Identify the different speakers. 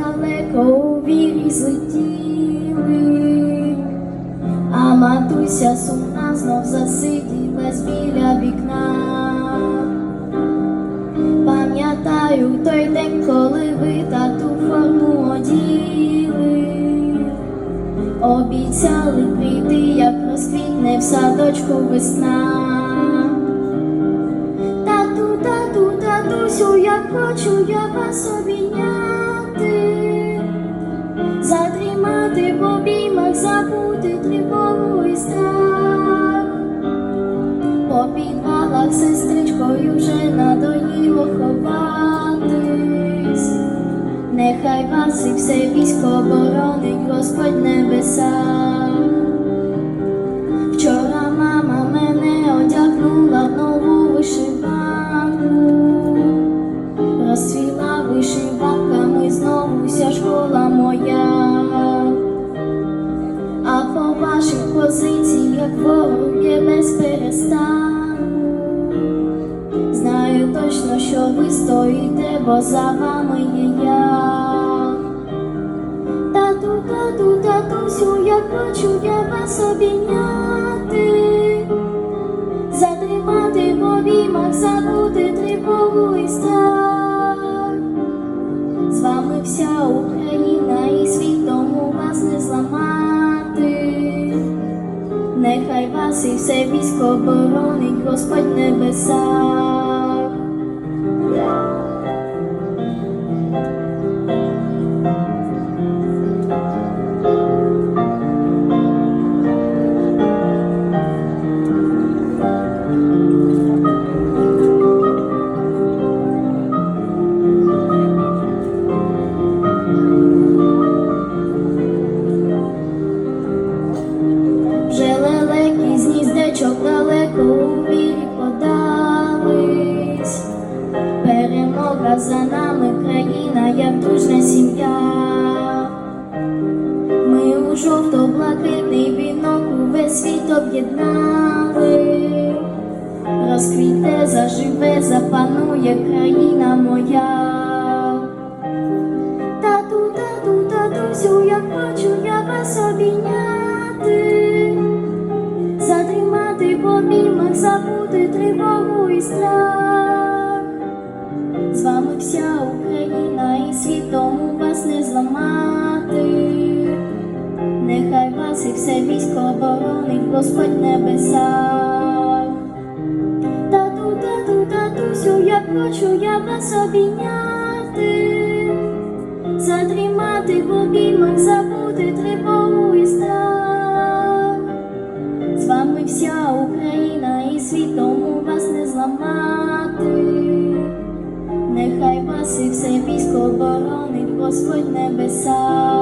Speaker 1: далеко у вірі злетіли, а матуся сумна знов засиділась біля вікна. Пам'ятаю той день, коли ви тату форму оділи, обіцяли прийти, як розквітне в садочку весна. Тату, тату, татусю, я хочу, я вас обійняю. В обіймах, забути тривогу і страх. По підвалах сестричкою вже надоїло ховатись. Нехай вас і все військо боронить Господь небеса. Позиціях без перестанку. Знаю точно, що ви стоїте, бо за вами є я. Тату, тату, татусю, я хочу я вас обійняти, затримати в обіймах, забути тривогу і страх. Вас і все військо боронить Господь небеса. Як сім'я. Ми у жовто-блакитний вінок увесь світ об'єднали. Розквіте, заживе, запанує країна моя. Тату, тату, татусю, я хочу я вас обійняти, затримати в обіймах, забути тривогу і страх. З вами вся Україна все військо оборонить Господь небеса. Тату, тату, татусю, я хочу я вас обійняти затримати в обіймах, забути тривогу і страх. З вами вся Україна і світом у вас не зламати. Нехай вас і все військо боронить Господь небеса.